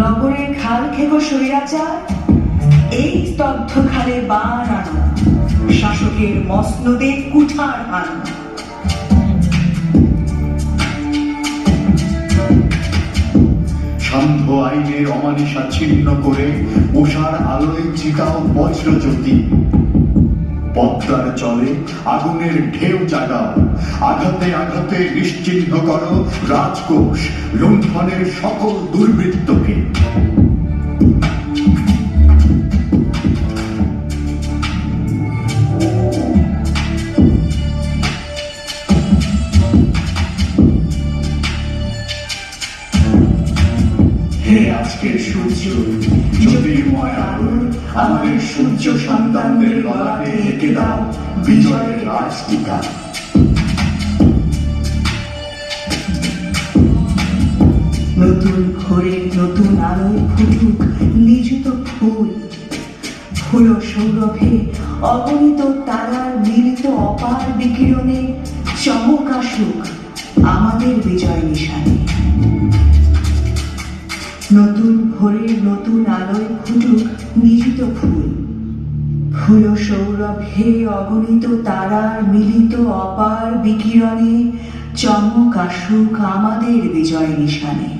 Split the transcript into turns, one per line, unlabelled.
নগরের খাল খেকো স্বৈরাচার, এই স্তব্ধ খালে বান আনো, শাসকের মসনদে কুঠার আনো।
সান্ধ্য আইনের অমানিসা ছিন্ন করে উষার আলোয় বজ্রজ্যোতি। পদ্মার চলে আগুনের ঢেউ জাগাও, আঘাতে আঘাতে নিশ্চিহ্ন করো রাজকোষ, লুণ্ঠনের সকল দুর্বৃত্তকে হে আজকের সূর্য জ্যোতির্ময় আলো আমাদের সূর্য সন্তানদের ললাটে এঁকে দাও বিজয়ের রাজটিকা
নতুন ভোরে নতুন আলোয় ফুটুক নিযুত ফুল ফুল সৌরভে অগণিত তারার মিলিত অপার বিকিরণে চমক আসুক আমাদের বিজয় নিশানে নতুন ভোরের নতুন আলোয় ফুটুক মিলিত ফুল। ফুল সৌরভে অগণিত তারার মিলিত অপার বিকিরণে চমক আসুক আমাদের বিজয় নিশানে।